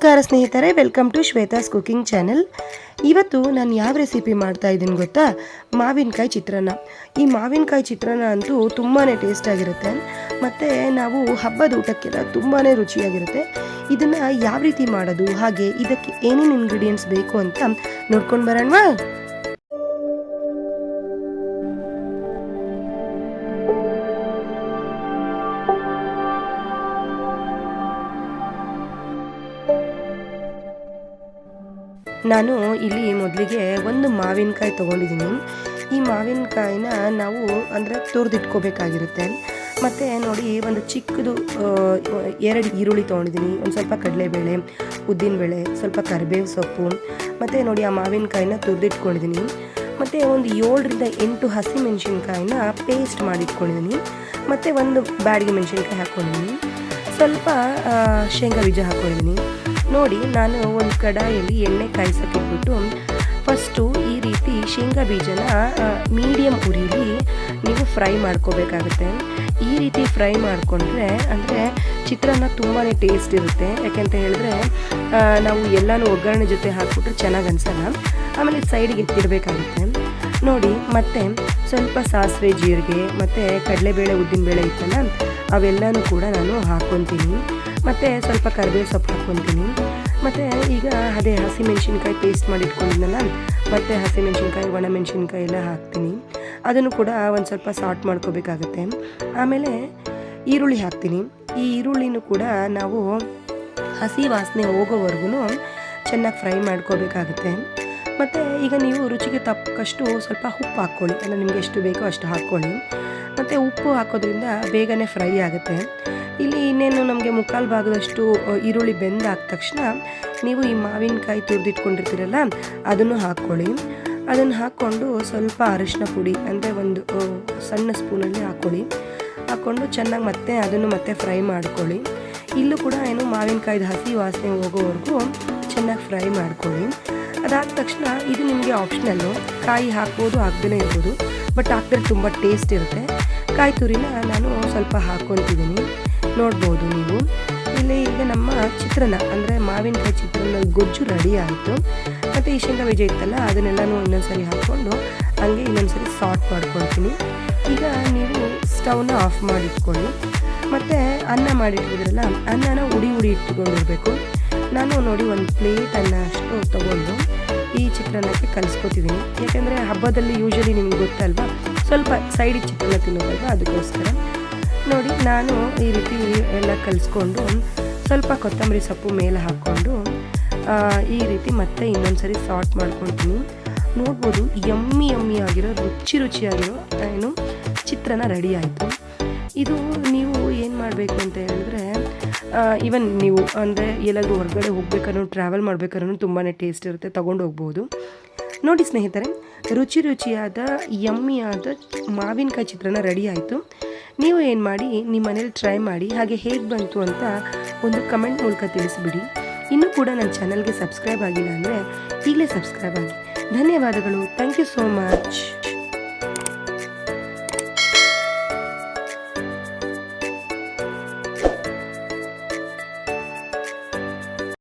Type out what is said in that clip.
ನಮಸ್ಕಾರ ಸ್ನೇಹಿತರೆ welcome to Shweta's cooking channel ಇವತ್ತು ನಾನು ಯಾವ ರೆಸಿಪಿ ಮಾಡ್ತಾ ಇದ್ದೀನಿ ಗೊತ್ತಾ? ಮಾವಿನಕಾಯಿ ಚಿತ್ರಾನ್ನ. ಈ ಮಾವಿನಕಾಯಿ ಚಿತ್ರಾನ್ನ ಅಂತೂ ತುಂಬಾ ಟೇಸ್ಟ್ ಆಗಿರುತ್ತೆ. ಮತ್ತು ನಾವು ಹಬ್ಬದ ಊಟಕ್ಕೆಲ್ಲ ತುಂಬಾ ರುಚಿಯಾಗಿರುತ್ತೆ. ಇದನ್ನು ಯಾವ ರೀತಿ ಮಾಡೋದು, ಹಾಗೆ ಇದಕ್ಕೆ ಏನೇನು ಇಂಗ್ರೀಡಿಯೆಂಟ್ಸ್ ಬೇಕು ಅಂತ ನೋಡ್ಕೊಂಡು ಬರೋಣವಾ? ನಾನು ಇಲ್ಲಿ ಮೊದಲಿಗೆ ಒಂದು ಮಾವಿನಕಾಯಿ ತೊಗೊಂಡಿದ್ದೀನಿ. ಈ ಮಾವಿನಕಾಯಿನ ನಾವು ಅಂದರೆ ತುರಿದಿಟ್ಕೋಬೇಕಾಗಿರುತ್ತೆ. ಮತ್ತು ನೋಡಿ ಒಂದು ಚಿಕ್ಕದು ಎರಡು ಈರುಳ್ಳಿ ತೊಗೊಂಡಿದ್ದೀನಿ. ಒಂದು ಸ್ವಲ್ಪ ಕಡಲೆಬೇಳೆ, ಉದ್ದಿನಬೇಳೆ, ಸ್ವಲ್ಪ ಕರಿಬೇವು ಸೊಪ್ಪು. ಮತ್ತು ನೋಡಿ ಆ ಮಾವಿನಕಾಯಿನ ತುರಿದಿಟ್ಕೊಂಡಿದ್ದೀನಿ. ಮತ್ತು ಒಂದು ಏಳರಿಂದ ಎಂಟು ಹಸಿ ಮೆಣಸಿನ್ಕಾಯಿನ ಪೇಸ್ಟ್ ಮಾಡಿಟ್ಕೊಂಡಿದ್ದೀನಿ. ಮತ್ತು ಒಂದು ಬ್ಯಾಡಿಗೆ ಮೆಣಸಿನ್ಕಾಯಿ ಹಾಕ್ಕೊಂಡಿದ್ದೀನಿ. ಸ್ವಲ್ಪ ಶೇಂಗಾ ಬೀಜ ಹಾಕ್ಕೊಂಡಿದ್ದೀನಿ. ನೋಡಿ, ನಾನು ಒಂದು ಕಡಾಯಲ್ಲಿ ಎಣ್ಣೆ ಕಾಯಿಸೋಕ್ಕಿಟ್ಬಿಟ್ಟು ಫಸ್ಟು ಈ ರೀತಿ ಶೇಂಗಾ ಬೀಜನ ಮೀಡಿಯಮ್ ಉರಿಲಿ ನೀವು ಫ್ರೈ ಮಾಡ್ಕೋಬೇಕಾಗುತ್ತೆ. ಈ ರೀತಿ ಫ್ರೈ ಮಾಡಿಕೊಂಡ್ರೆ, ಅಂದರೆ ಚಿತ್ರಾನ್ನ ತುಂಬಾ ಟೇಸ್ಟ್ ಇರುತ್ತೆ. ಯಾಕೆಂತ ಹೇಳಿದ್ರೆ ನಾವು ಎಲ್ಲನೂ ಒಗ್ಗರಣೆ ಜೊತೆ ಹಾಕ್ಬಿಟ್ರೆ ಚೆನ್ನಾಗಿ ಅನ್ಸಲ್ಲ. ಆಮೇಲೆ ಸೈಡಿಗೆ ಎತ್ತಿಡಬೇಕಾಗುತ್ತೆ ನೋಡಿ, ಮತ್ತೆ ಸ್ವಲ್ಪ ಸಾಸಿವೆ ಜೀರಿಗೆ, ಮತ್ತು ಕಡಲೆಬೇಳೆ, ಉದ್ದಿನಬೇಳೆ ಇತ್ತಲ್ಲ, ಅವೆಲ್ಲನೂ ಕೂಡ ನಾನು ಹಾಕ್ಕೊತೀನಿ ಮತ್ತು ಸ್ವಲ್ಪ ಕರಿಬೇವು ಸೊಪ್ಪು ಹಾಕ್ಕೊತೀನಿ. ಮತ್ತು ಈಗ ಅದೇ ಹಸಿಮೆಣ್ಸಿನ್ಕಾಯಿ ಪೇಸ್ಟ್ ಮಾಡಿ ಇಟ್ಕೊಂಡಿದ್ನಲ್ಲ ಮತ್ತು ಹಸಿಮೆಣ್ಸಿನ್ಕಾಯಿ, ಒಣಮೆಣ್ಸಿನ್ಕಾಯಿ ಎಲ್ಲ ಹಾಕ್ತೀನಿ. ಅದನ್ನು ಕೂಡ ಒಂದು ಸ್ವಲ್ಪ ಸಾಲ್ಟ್ ಮಾಡ್ಕೋಬೇಕಾಗುತ್ತೆ. ಆಮೇಲೆ ಈರುಳ್ಳಿ ಹಾಕ್ತೀನಿ. ಈ ಈರುಳ್ಳಿನೂ ಕೂಡ ನಾವು ಹಸಿ ವಾಸನೆ ಹೋಗೋವರೆಗೂ ಚೆನ್ನಾಗಿ ಫ್ರೈ ಮಾಡ್ಕೋಬೇಕಾಗುತ್ತೆ. ಮತ್ತು ಈಗ ನೀವು ರುಚಿಗೆ ತಕ್ಕಷ್ಟು ಸ್ವಲ್ಪ ಉಪ್ಪು ಹಾಕ್ಕೊಳ್ಳಿ. ಅಂದರೆ ನಿಮಗೆ ಎಷ್ಟು ಬೇಕೋ ಅಷ್ಟು ಹಾಕ್ಕೊಳ್ಳಿ. ಮತ್ತು ಉಪ್ಪು ಹಾಕೋದ್ರಿಂದ ಬೇಗನೆ ಫ್ರೈ ಆಗುತ್ತೆ. ಇಲ್ಲಿ ಇನ್ನೇನು ನಮಗೆ ಮುಕ್ಕಾಲು ಭಾಗದಷ್ಟು ಈರುಳ್ಳಿ ಬೆಂದಾದ ತಕ್ಷಣ ನೀವು ಈ ಮಾವಿನಕಾಯಿ ತುರಿದಿಟ್ಕೊಂಡಿರ್ತೀರಲ್ಲ, ಅದನ್ನು ಹಾಕ್ಕೊಳ್ಳಿ. ಅದನ್ನು ಹಾಕ್ಕೊಂಡು ಸ್ವಲ್ಪ ಅರಿಶಿನ ಪುಡಿ ಅಂದರೆ ಒಂದು ಸಣ್ಣ ಸ್ಪೂನಲ್ಲಿ ಹಾಕ್ಕೊಳ್ಳಿ. ಹಾಕ್ಕೊಂಡು ಚೆನ್ನಾಗಿ ಮತ್ತೆ ಅದನ್ನು ಮತ್ತೆ ಫ್ರೈ ಮಾಡ್ಕೊಳ್ಳಿ. ಇಲ್ಲೂ ಕೂಡ ಏನು ಮಾವಿನಕಾಯ್ದು ಹಸಿ ವಾಸನೆ ಹೋಗೋವರೆಗೂ ಚೆನ್ನಾಗಿ ಫ್ರೈ ಮಾಡ್ಕೊಳ್ಳಿ. ಅದಾದ ತಕ್ಷಣ ಇದು ನಿಮಗೆ ಆಪ್ಷನಲ್ಲು ಕಾಯಿ ಹಾಕ್ಬೋದು ಹಾಕ್ದೇ ಇರ್ಬೋದು. ಬಟ್ ಹಾಕಿದ್ರೆ ತುಂಬ ಟೇಸ್ಟ್ ಇರುತ್ತೆ. ಕಾಯಿ ತುರಿನ ನಾನು ಸ್ವಲ್ಪ ಹಾಕ್ಕೊತಿದ್ದೀನಿ. ನೋಡ್ಬೋದು ನೀವು. ಇಲ್ಲಿ ಈಗ ನಮ್ಮ ಚಿತ್ರನ ಅಂದರೆ ಮಾವಿನಕಾಯಿ ಚಿತ್ರನ ಗೊಜ್ಜು ರೆಡಿ ಆಯಿತು. ಮತ್ತು ಈ ಶೇಂಗಾ ಬೀಜ ಇತ್ತಲ್ಲ, ಅದನ್ನೆಲ್ಲನೂ ಇನ್ನೊಂದ್ಸರಿ ಹಾಕ್ಕೊಂಡು ಹಂಗೆ ಇನ್ನೊಂದ್ಸರಿ ಸಾಟ್ ಮಾಡ್ಕೊಳ್ತೀನಿ. ಈಗ ನೀವು ಸ್ಟವ್ನ ಆಫ್ ಮಾಡಿಟ್ಕೊಳ್ಳಿ. ಮತ್ತು ಅನ್ನ ಮಾಡಿಟ್ಟಿದ್ರಲ್ಲ ಅನ್ನನ ಉಡಿ ಉಡಿ ಇಟ್ಟುಕೊಂಡಿರಬೇಕು. ನಾನು ನೋಡಿ ಒಂದು ಪ್ಲೇಟ್ ಅನ್ನ ಅಷ್ಟು ತೊಗೊಂಡು ಈ ಚಿತ್ರಾನ್ನಕ್ಕೆ ಕಲಿಸ್ಕೊತಿದ್ದೀನಿ ಯಾಕೆಂದರೆ ಹಬ್ಬದಲ್ಲಿ ಯೂಶಲಿ ನಿಮ್ಗೆ ಗೊತ್ತಲ್ವಾ, ಸ್ವಲ್ಪ ಸೈಡಿಗೆ ಚಿತ್ರಾನ್ನ ತಿನ್ನೋದಲ್ವಾ, ಅದಕ್ಕೋಸ್ಕರ. ನೋಡಿ, ನಾನು ಈ ರೀತಿ ಎಲ್ಲ ಕಲಿಸ್ಕೊಂಡು, ಸ್ವಲ್ಪ ಕೊತ್ತಂಬರಿ ಸೊಪ್ಪು ಮೇಲೆ ಹಾಕ್ಕೊಂಡು ಈ ರೀತಿ ಮತ್ತೆ ಇನ್ನೊಂದ್ಸರಿ ಸಾಲ್ಟ್ ಮಾಡ್ಕೊಳ್ತೀನಿ. ನೋಡ್ಬೋದು ಯಮ್ಮಿ ಯಮ್ಮಿ ಆಗಿರೋ, ರುಚಿ ರುಚಿಯಾಗಿರೋ ಏನು ಚಿತ್ರನ ರೆಡಿ ಆಯಿತು. ಇದು ನೀವು ಏನು ಮಾಡಬೇಕು ಅಂತ ಹೇಳಿದ್ರೆ ಈವನ್ ನೀವು ಅಂದರೆ ಎಲ್ಲಾದರೂ ಹೊರಗಡೆ ಹೋಗ್ಬೇಕಾದ್ರೂ ಟ್ರಾವೆಲ್ ಮಾಡ್ಬೇಕಾದ್ರೂ ತುಂಬಾ ಟೇಸ್ಟ್ ಇರುತ್ತೆ, ತೊಗೊಂಡು ಹೋಗ್ಬೋದು. ನೋಡಿ ಸ್ನೇಹಿತರೆ, ರುಚಿ ರುಚಿಯಾದ ಯಮ್ಮಿಯಾದ ಮಾವಿನಕಾಯಿ ಚಿತ್ರನ ರೆಡಿ ಆಯಿತು. ನೀವು ಏನು ಮಾಡಿ ನಿಮ್ಮ ಮನೇಲಿ ಟ್ರೈ ಮಾಡಿ ಹಾಗೆ ಹೇಗೆ ಬಂತು ಅಂತ ಒಂದು ಕಮೆಂಟ್ ಮೂಲಕ ತಿಳಿಸಿಬಿಡಿ. ಇನ್ನೂ ಕೂಡ ನನ್ನ ಚಾನಲ್ಗೆ ಸಬ್ಸ್ಕ್ರೈಬ್ ಆಗಿಲ್ಲ ಅಂದರೆ ಈಗಲೇ ಸಬ್ಸ್ಕ್ರೈಬ್ ಆಗಿ. ಧನ್ಯವಾದಗಳು. Thank you so much